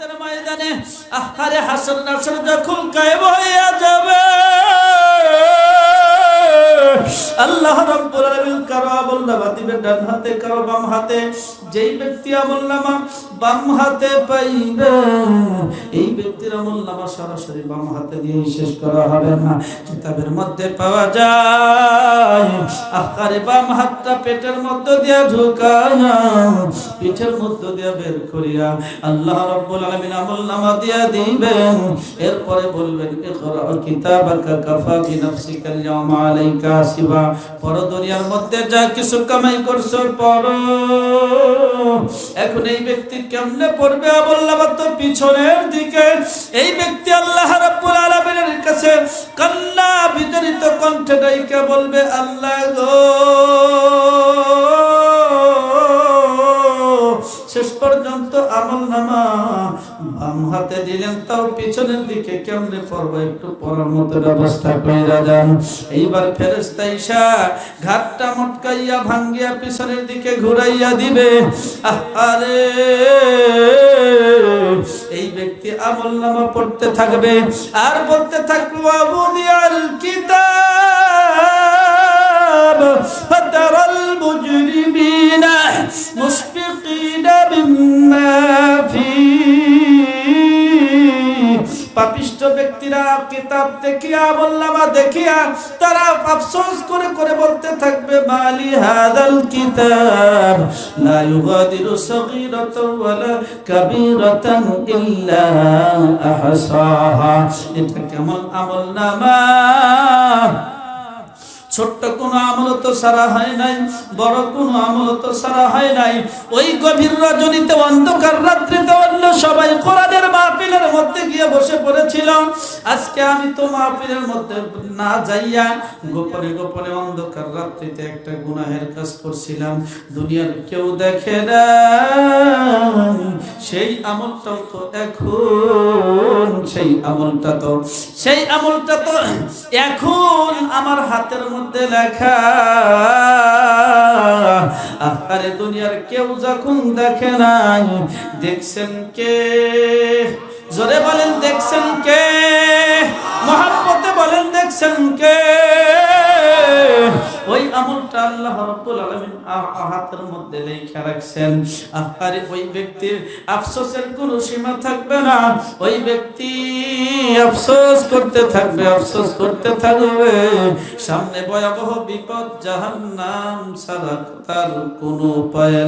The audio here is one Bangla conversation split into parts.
কেয়ামতের ময়দানে আহারে হাসর নাসর যখন কায়েম হইয়া যাবে। আল্লাহ রব কারও আমল নামা, দিবে ডান হাতে, কারও বাম হাতে। যেই ব্যক্তি আমল নামা, বাম হাতে পাইবে। এই ব্যক্তির আমল নামা সরাসরি বাম হাতে দিয়ে শেষ করা হবে না। কিতাবের মধ্যে পাওয়া যায়, আকারে বাম হাতটা পেটের মধ্যে দিয়ে ঢুকায়া, পিঠের মধ্যে দিয়ে বের করিয়া আল্লাহ রাব্বুল আলামিন আমল নামা দিয়া দিবেন। এরপরে বলবেন, ইকরা কিতাবাকা কাফা আল-ইয়াওমা আলাইকা হাসিবা। পর দুনিয়ার মধ্যে যা কিছু কামাই করছ পর এখন এই ব্যক্তি কেমনে পড়বে আবল্লাবাদ তো পিছনের দিকে। এই ব্যক্তি আল্লাহ রাব্বুল আলামিনের কাছে কান্না বিতরিত কণ্ঠে ডাইকে বলবে, আল্লাহ গো। পর্যন্ত আমল নামা। বাম হাতে দিলেন, তাও পিছনের দিকে কেমনে পড়ব? একটু পড়ার মতো ব্যবস্থা করে যান এইবার ফেরেস্তা ইসা ঘাটটা মটকাইয়া ভাঙ্গিয়া পিছনের দিকে ঘুরাইয়া দিবে। আরে! এই ব্যক্তি আমল নামা পড়তে থাকবে। আর বলতে থাকব আবু দিয়াল কিতাব। فترى المجرمين مشفقين مما فيه পাপিষ্ট ব্যক্তিরা কিতাব দেখিয়া বললামা দেখিয়া তারা আফসোস করে করে বলতে থাকবে মালি হাদাল কিতাব লা ইউগাদিরু সগীরাতান ওয়ালা কাবীরাতান ইল্লা আহসাহা এটা কেমন আমল নামা ছোট্ট কোনো আমল তো সারা হয় নাই, বড় কোনো আমল তো সারা হয় নাই। ওই গভীর রজনীতে, অন্ধকার রাত্রিতে অন্য সবাই কোরআনের মাহফিলের মধ্যে গিয়ে বসে পড়েছিলাম। আজকে আমি তো মাহফিলের মধ্যে না যাইয়া গোপনে গোপনে অন্ধকার রাত্রিতে একটা গুনাহের কাজ করছিলাম। দুনিয়ার কেউ দেখে না, সেই আমলটাও তো এখন, সেই আমলটা তো, সেই আমলটা তো এখন আমার হাতের মধ্যে লেখা আরে দুনিয়ার কেউ যখন দেখে নাই, দেখছেন কে? জোরে বলেন, দেখছেন কে? মহাব্বতে বলেন, দেখছেন কে? ওই আমলটা আল্লাহ হাতের মধ্যে রাখছেন। আরে ওই ব্যক্তির আফসোসের কোনো সীমা থাকবে না। ওই ব্যক্তি আফসোস করতে থাকবে, আফসোস করতে থাকবে। সামনে ভয়াবহ বিপদ, জাহান্নাম ছাড়া তার কোনো উপায়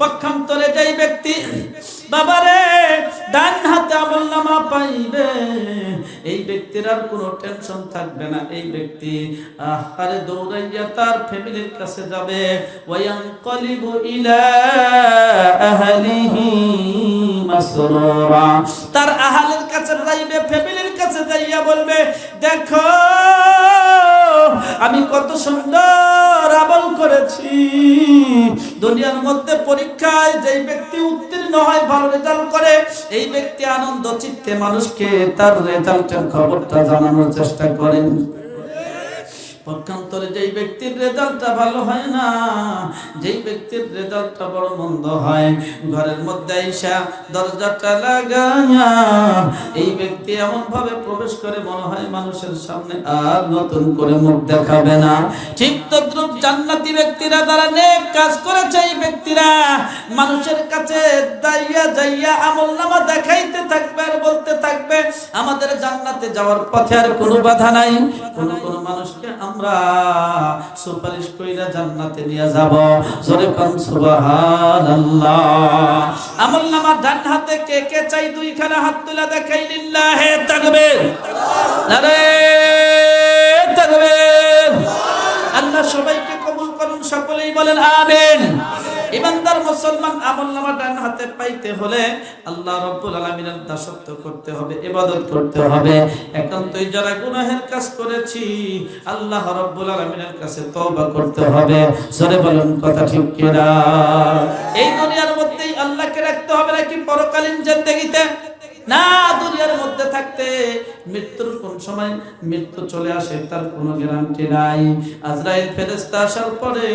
পক্ষান্তরে যেই ব্যক্তি, বাবারে ডান হাতে এই ব্যক্তির আর কোনো টেনশন থাকবে না। এই ব্যক্তি আহারে দৌড়াইয়া তার ফ্যামিলির কাছে যাবে। তার আহালের কাছে যাইবে, ফ্যামিলির কাছে যাইয়া বলবে, দেখো আমি কত সুন্দর আমল করেছি। দুনিয়ার মধ্যে পরীক্ষায় যেই ব্যক্তি উত্তীর্ণ হয়, ভালো রেজাল্ট করে, এই ব্যক্তি আনন্দ চিত্তে মানুষকে তার রেজাল্টের খবরটা জানানোর চেষ্টা করেন। পক্ষান্তরে যেই ব্যক্তির রেজাল্টটা ভালো হয় না, যেই ব্যক্তির রেজাল্টটা বড় মন্দ হয়, ঘরের মধ্যে আইসা দরজাটা লাগায়া এই ব্যক্তি এমন ভাবে প্রবেশ করে মনে হয় মানুষের সামনে আর নতুন করে মুখ দেখাবে না। ঠিক তদ্রুপ জান্নাতি ব্যক্তিরা তারা নেক কাজ করেছে, এই ব্যক্তিরা মানুষের কাছে দাইয়া যাইয়া আমল নামা দেখাইতে থাকবে আর বলতে থাকবে, আমাদের জান্নাতে যাওয়ার পথে আর কোনো বাধা নাই। কোন কোন মানুষকে আমরা সুপারিশ কইরা জান্নাতে নিয়ে যাব। জোরে কোন, সুবহানাল্লাহ। আমল নামা ডান হাতে কে কে চাই দুইখানা হাত তুলে দেখাই লিল্লাহে তাকবীর। আরে তাকবীর। আল্লাহ সবাইকে কবুল করুন, সকলেই বলেন আমিন। ইমানদার মুসলমান আমল নামা ডান হাতে পাইতে হলে আল্লাহ রব্বুল আলামিনের দাসত্ব করতে হবে, ইবাদত করতে হবে। একান্তই যারা গুনাহের কাজ করেছি, আল্লাহ রব্বুল আলামিনের কাছে তওবা করতে হবে। জোরে বলুন, কথা ঠিক কিনা? এই দুনিয়ার মধ্যেই আল্লাহকে রাখতে হবে নাকি পরকালীন জিন্দেগিতে? না দুনিয়ার মধ্যে থাকতে মৃত্যুর কোন সময় মৃত্যু চলে আসে তার কোনো গ্যারান্টি নাই। আজরাইল ফেরেস্তা আসার পরে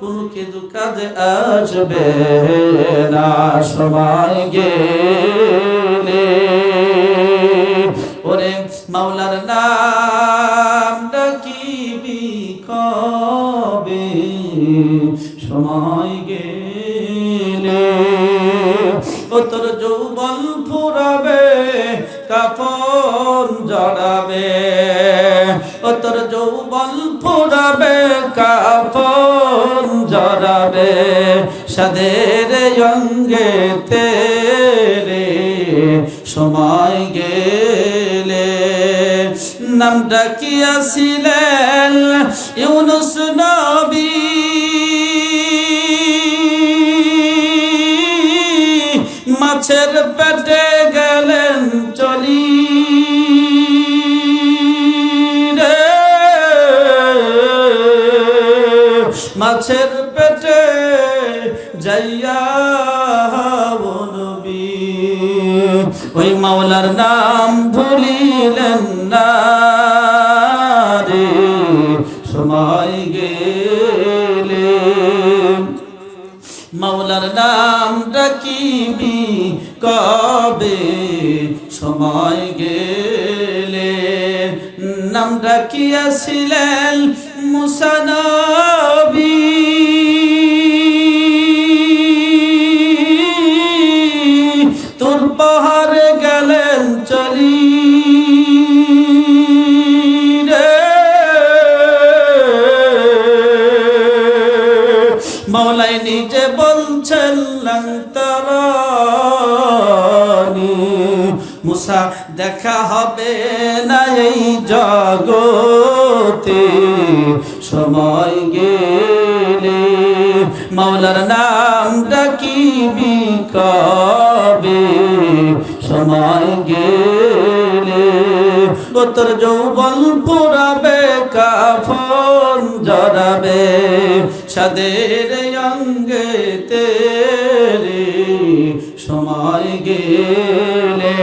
কোনো কিছু কাজে আসবে না সময় গেলে। ওরে মাওলার নাম ডাকিবি কবে? সময় গেলে। ও তোর যৌবন জড়াবে ও তোর যৌবন ফুরাবে, কাফন জড়াবে, সাদের অঙ্গে তে রে সময় গেলে। নামটা কি মাছের পেটে যাইয়া বনবি ওই মাওলার নাম ভুলিলেন না রে, সময় গেলে। মাওলার নাম ডাকিবি কবে, সময় গেলে। নাম ডাকিয়াছিলেন মুসানবী মুসা দেখা হবে না এই জগতে। সময় গেলে মাওলার নাম ডাকিবি কবে? সময় গেলে ও তোর যৌবন পুরাবে, কাফন জড়াবে। সাদের অঙ্গে তেরে সময় গেলে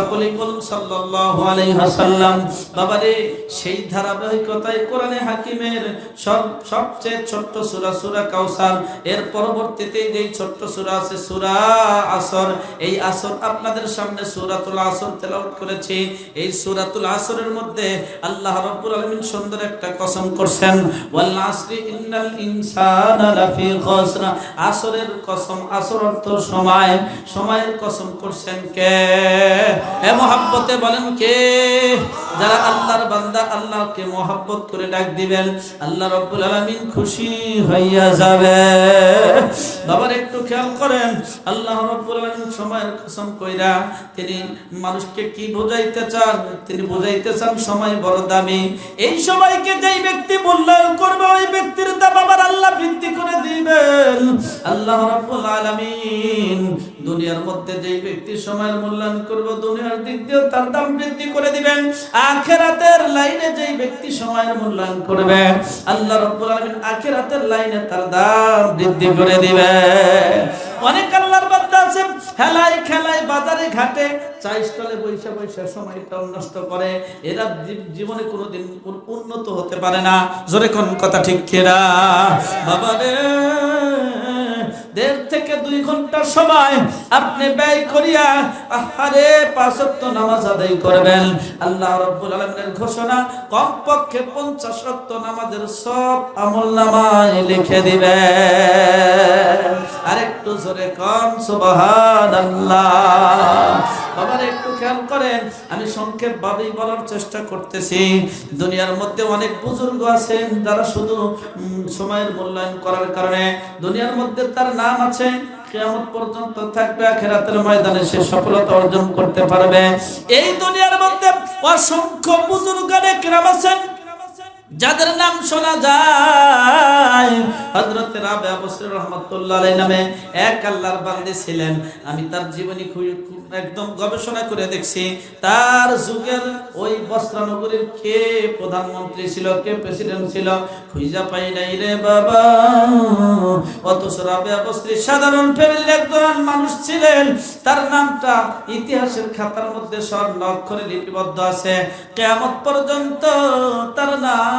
সকলেই বলুন সাল্লাল্লাহু আলাইহি সেই ধারাবাহিকতায় কোরআনে হাকিমের সব, সবচেয়ে সূরা সূরা কাউসার এর পরবর্তীতে সূরা আছে, সূরা আসর, এই আসর আপনাদের সামনে সূরাতুল আসর তেলাওয়াত করেছি। এই সূরাতুল আসরের মধ্যে আল্লাহ রাব্বুল আলামিন সুন্দর একটা কসম করছেন, ওয়াল আসরি ইন্নাল ইনসানা লাফি আসরের কসম, আসর অর্থ সময়, সময়ের কসম করছেন কে? এ মোহাব্বতে বলেন কে? যারা আল্লাহর বান্দা, আল্লাহকে মোহাব্বত করে ডাক দিবেন, আল্লাহ রব্বুল আলামিন খুশি হইয়া যাবে। বাবার একটু খেয়াল করেন, আল্লাহ রব্বুল আলামিন সময়ের কসম কইরা তিনি মানুষকে কি বোঝাইতে চান? তিনি বোঝাইতে চান সময় বড় দামি। এই সময়কে যেই ব্যক্তি মূল্যায়ন করবে, ওই ব্যক্তির দাম আবার আল্লাহ বৃদ্ধি করে দিবেন। আল্লাহ রাব্বুল আলামিন দুনিয়ার মধ্যে যেই ব্যক্তি সময়ের মূল্যায়ন করবে, দুনিয়ার দিক দিয়ে তার দাম বৃদ্ধি করে দিবেন। আখেরাতের লাইনে যেই ব্যক্তি সময়ের মূল্যায়ন করবে, আল্লাহ রাব্বুল আলামিন আখেরাতের লাইনে তার দাম বৃদ্ধি করে দিবে। অনেক আল্লাহর বান্দা আছে খেলায় খেলায় বাজারে ঘাটে চা স্টলে বৈশা বৈশা সময়টা নষ্ট করে, এরা জীবনে কোনোদিন উন্নত হতে পারে না। জোরে কোন কথা ঠিক কেরা বাবা রে! দেড় থেকে দুই ঘণ্টা সময় আপনি ব্যয় করিয়া আহারে পাঁচত্ব নামাজ আদায় করবেন। আল্লাহ রব্বুল আলমের ঘোষণা, কমপক্ষে পঞ্চাশ রক্ত নামাজের সব আমল নামায় লিখে দিবেন। আরেকটু জোরে কম সুবাহান বাবার একটু খেয়াল করেন, আমি সংক্ষেপ ভাবেই বলার চেষ্টা করতেছি। দুনিয়ার মধ্যে অনেক বুজুর্গ আছেন, যারা শুধু সময়ের মূল্যায়ন করার কারণে। দুনিয়ার মধ্যে তার নাম আছে কেমন পর্যন্ত থাকবে, আখেরাতের ময়দানে সে সফলতা অর্জন করতে পারবে। এই দুনিয়ার মধ্যে অসংখ্য বুজুর্গ কেরাম আছেন যাদের নাম শোনা যায়, হযরত রাবিয়া বসরি রাহমাতুল্লাহ নামে এক আল্লাহর বান্দী ছিলেন। আমি তার জীবনী একদম গবেষণা করে দেখছি। তার যুগের ওই বস্ত্রানগরীর কে প্রধানমন্ত্রী ছিল, কে প্রেসিডেন্ট ছিল, খুঁজা পাই নাই রে বাবা। অথচ রাবিয়া বসরি সাধারণ ফ্যামিলির একজন মানুষ ছিলেন। তার নামটা ইতিহাসের খাতার মধ্যে স্বর্ণ অক্ষরে লিপিবদ্ধ আছে। কেয়ামত পর্যন্ত তার নাম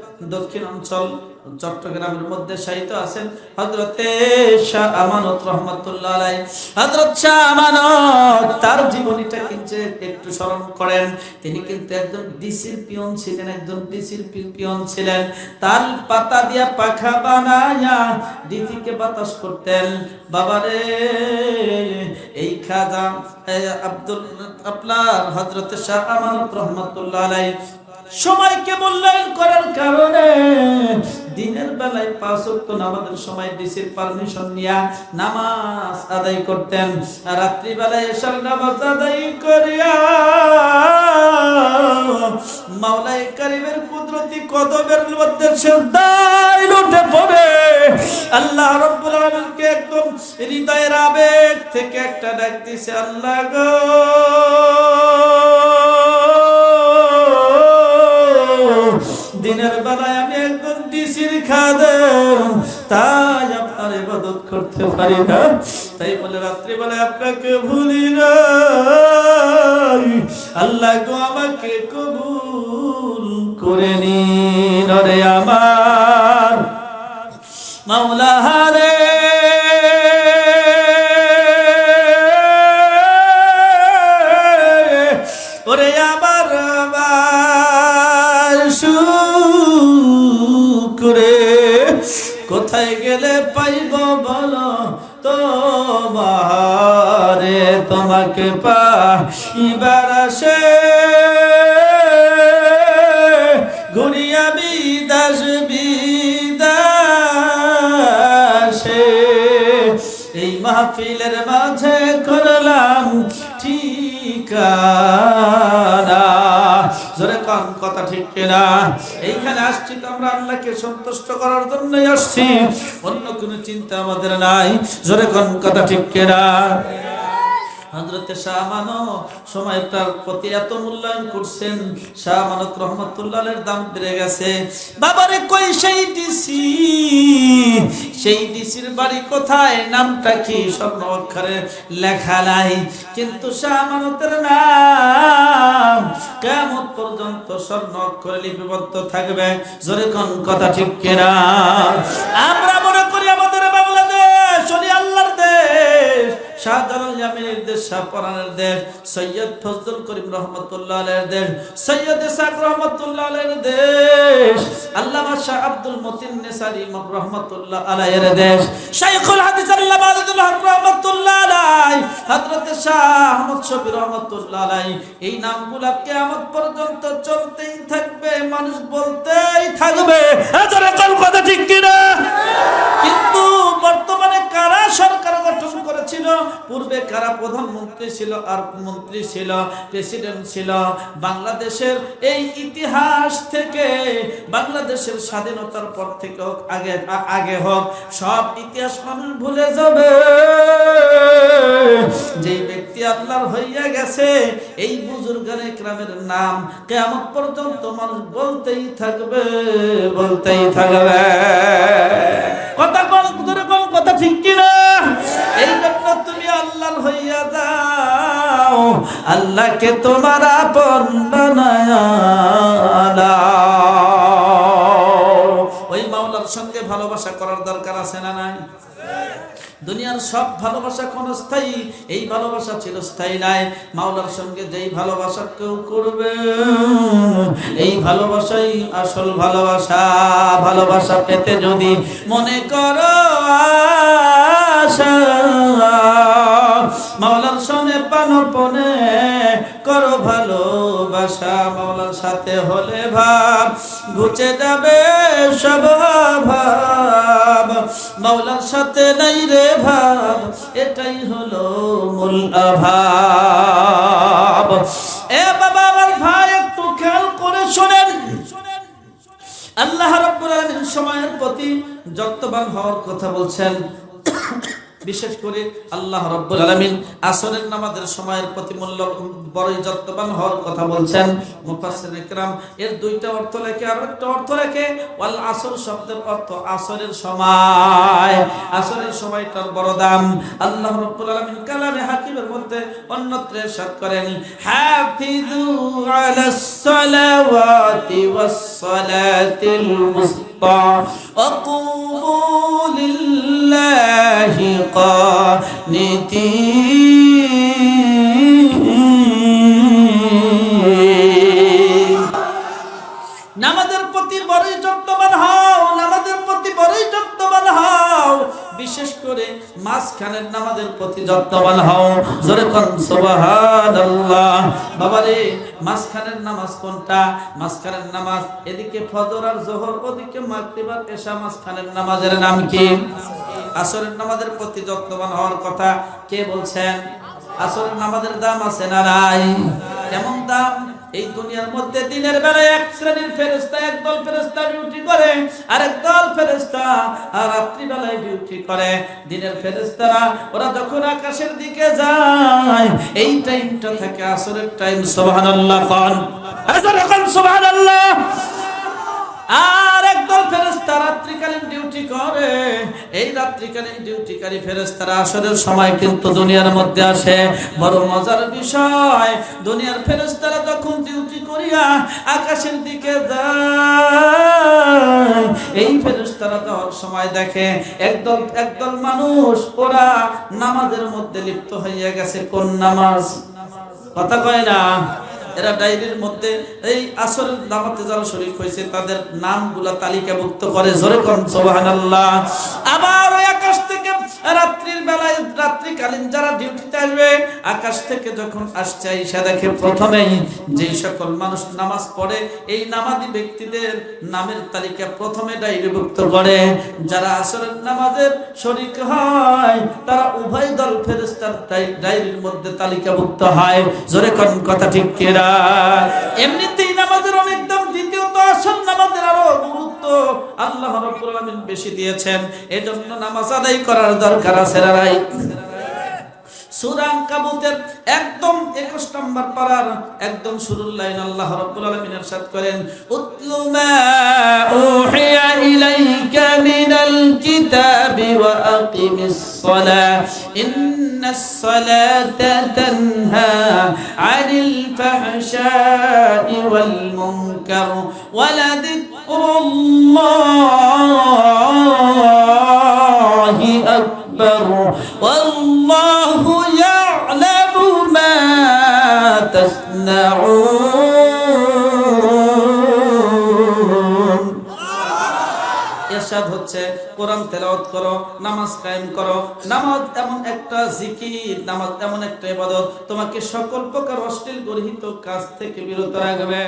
দক্ষিণ অঞ্চল, চট্টগ্রামের মধ্যে সাহিত্য আছেন হজরতে শাহ আমানত রহমতুল্লাহ হজরত শাহ আমানত, তার জীবনীটা কিন্তু একটু স্মরণ করেন। তিনি কিন্তু একজন ডিসির পিয়ন ছিলেন, একজন ডিসির পিয়ন ছিলেন। তার পাতা দিয়া পাখা বানায়া ডিসিকে বাতাস করতেন। বাবারে এই খাজা আব্দুল, আপনার হজরত শাহ আমানত রহমতুল্লাহ সময়কে মূল্যায়ন করার কারণে দিনের বেলায় পাঁচ ওয়াক্ত নামাজের সময় ডিসির পারমিশন নিয়া নামাজ আদায় করতেন। আর রাত্রি বেলায় নামাজ আদায় করিয়া মাওলাই কারিমের কুদরতি কদমের মধ্যে সেজদায় লুটে পড়ে। আল্লাহ রাব্বুল আলামিনকে একদম হৃদয়ের আবেগ থেকে একটা ডাক দিছে, আল্লাহ গো! দিনের বেলায় আমি একদম ডিসির খাদের তাই আপনার ইবাদত করতে পারি না। তাই বলে রাত্রি বেলায় আপনাকে ভুলি না আল্লাহ গো, আমাকে কবুল করে নিন আমার। মাওলা পাইব তো তোমারে তোমাকে পাইবার কথা ঠিক কিনা? এইখানে আসছি তো আমরা আল্লাহকে সন্তুষ্ট করার জন্য আসছি। অন্য কোনো চিন্তা আমাদের নাই। জোরে কথা ঠিক কিনা? হজরতে শাহ মানত সময়টার প্রতি এত মূল্যায়ন করছেন। শাহ মানত রহমতুল্লাহের দাম বেড়ে গেছে। বাবারে কই সেই ডিসি? সেই ডিসির বাড়ি কোথায়? নামটা কি? স্বর্ণ অক্ষরে লেখা নাই। কিন্তু শাহ মানতের নাম কেমন পর্যন্ত স্বর্ণ অক্ষরে লিপিবদ্ধ থাকবে? জোরে কোন কথা ঠিক কেনা? আমরা মনে করি আমাদের দেশ শাহজালাল জামিনের দেশ শাহ এই পর্যন্ত চলতেই থাকবে মানুষ বলতেই থাকবে। কিন্তু পূর্বে কারা প্রধানমন্ত্রী ছিল আর মন্ত্রী ছিল, প্রেসিডেন্ট ছিল, বাংলাদেশের এই ইতিহাস থেকে, বাংলাদেশের স্বাধীনতার পর থেকে হোক, আগে আগে হোক, সব ইতিহাস মানুষ ভুলে যাবে। যে ব্যক্তি আল্লাহর হইয়া গেছে, এই বুজুর্গান একরামের নাম কেমন পর্যন্ত মানুষ বলতেই থাকবে বলতেই থাকবে। কথা কোন কথা ঠিক কিনা? তুমি হইয়া যাও, আল্লাহকে তোমার আপন বানায়া। ওই মাওলার সঙ্গে ভালোবাসা করার দরকার আছে না নাই? দুনিয়ার সব ভালোবাসা ক্ষণস্থায়ী এই ভালোবাসা চিরস্থায়ী নাই। মাওলার সঙ্গে যেই ভালোবাসা কেউ করবে, এই ভালোবাসাই আসল ভালোবাসা। ভালোবাসা পেতে যদি মনে করো আশা মাওলার সঙ্গে পানপনে করো ভালোবাসা। মাওলার সাথে হলে ভাব, ঘুচে যাবে সব ভাব মাওলার সাথে নাই রে ভাব, এটাই হলো মূল অভাব। এ বাবা, আমার ভাই, একটু খেয়াল করে শোনেন। আল্লাহ রাব্বুল আলামিন সময়ের প্রতি যত্নবান হওয়ার কথা বলছেন। বিশেষ করে আল্লাহ রাব্বুল আলামিন আসরের নামাজের সময়ের প্রতি মূল্য বড়ই যত্নবান হওয়ার কথা বলছেন মুফাসসির ইকরাম এর দুইটা অর্থ লেখে আর একটা অর্থ লেখে ওয়াল আসর শব্দের অর্থ আসরের সময় আসরের সময়টার বড় দাম আল্লাহ রাব্বুল আলামিন কালামে হাকিমের মধ্যে অন্যত্র ইরশাদ করেন হাফিজু আলাস সালাওয়াতি ওয়াস সালাতিল মুস্তা وقوموا لله قانتين নামাজের প্রতি বড়ই যত্নবান হও বিশেষ করে মাঝখানের নামাজের প্রতি যত্নবান হও। জোরে কোন, সুবহানাল্লাহ। বাবা রে মাঝখানের নামাজ কোনটা? মাঝখানের নামাজ এদিকে ফজর আর জোহর, ওদিকে মাগরিব আর এশা। মাঝখানের নামাজের নাম কি? আসরের নামাজের প্রতি যত্নবান হওয়ার কথা কে বলছেন? আসরের নামাজের দাম আছে না নাই? কেমন দাম? এই দুনিয়ার মধ্যে দিনের বেলায় এক শ্রেণির ফেরেস্তা একদল ফেরেস্তা ডিউটি করে, আরেক দল ফেরেস্তা আর রাত্রি বেলায় ডিউটি করে। দিনের ফেরেস্তারা ওরা যখন আকাশের দিকে যায়, এই টাইমটা থাকে আসরের টাইম সুবহানাল্লাহ কোন, সুবহানাল্লাহ। আর একদল ফেরেস্তা রাত্রিকালীন ডিউটি করে। এই রাত্রিকালীন ডিউটিকারী ফেরেস্তারা আসরের সময় কিন্তু দুনিয়ার মধ্যে আসে। বড় মজার বিষয়, দুনিয়ার ফেরেস্তারা যখন ডিউটি করিয়া আকাশের দিকে যায়, এই ফেরেস্তারা যাওয়ার সময় দেখে একদল একদল মানুষ, ওরা নামাজের মধ্যে লিপ্ত হইয়া গেছে। কোন নামাজ? কথা কয় না। এরা ডায়েরির মধ্যে এই আসরের নামাতে যারা শরীর হয়েছে, তাদের নামগুলা তালিকাভুক্ত করে, জোরে কোন সুবহানাল্লাহ। আবার ওই আকাশ থেকে রাত্রির বেলায় রাত্রিকালীন যারা ডিউটিতে আসবে, আকাশ থেকে যখন আসছে, আইসা দেখে প্রথমেই যেই সকল মানুষ নামাজ পড়ে, এই নামাজি ব্যক্তিদের নামের তালিকা প্রথমে ডায়েরিভুক্ত করে। যারা আসরের নামাজের শরীক হয়, তারা উভয় দল ফেরেস্তার ডায়েরির মধ্যে তালিকাভুক্ত হয়। জোরে কোন কথা ঠিক কেরা এমনিতেই নামাজের অনেক দ্বিতীয়ত আসল নামাজের আরও গুরুত্ব। আল্লাহ রাব্বুল আলামিন বেশি দিয়েছেন। এজন্য নামাজ আদায় করার দরকার আছে রাই সুরান কাবুতের একদম একুশ নম্বর পারার একদম শুরুর লাইন আল্লাহ রব্বুল আলমিন এরশাদ করেন, উতলু মা উহিয়া ইলাইকা মিনাল কিতাবি ওয়া আকিমিস الصلاة. إن الصلاة تنهى عن الفحشاء والمنكر ولذكر الله তেলাওয়াত করো, নামাজ কায়েম করো। নামাজ এমন একটা জিকির, নামাজ এমন একটা ইবাদত। তোমাকে সকল প্রকার অশ্লীল গর্হিত কাজ থেকে বিরত রাখবে।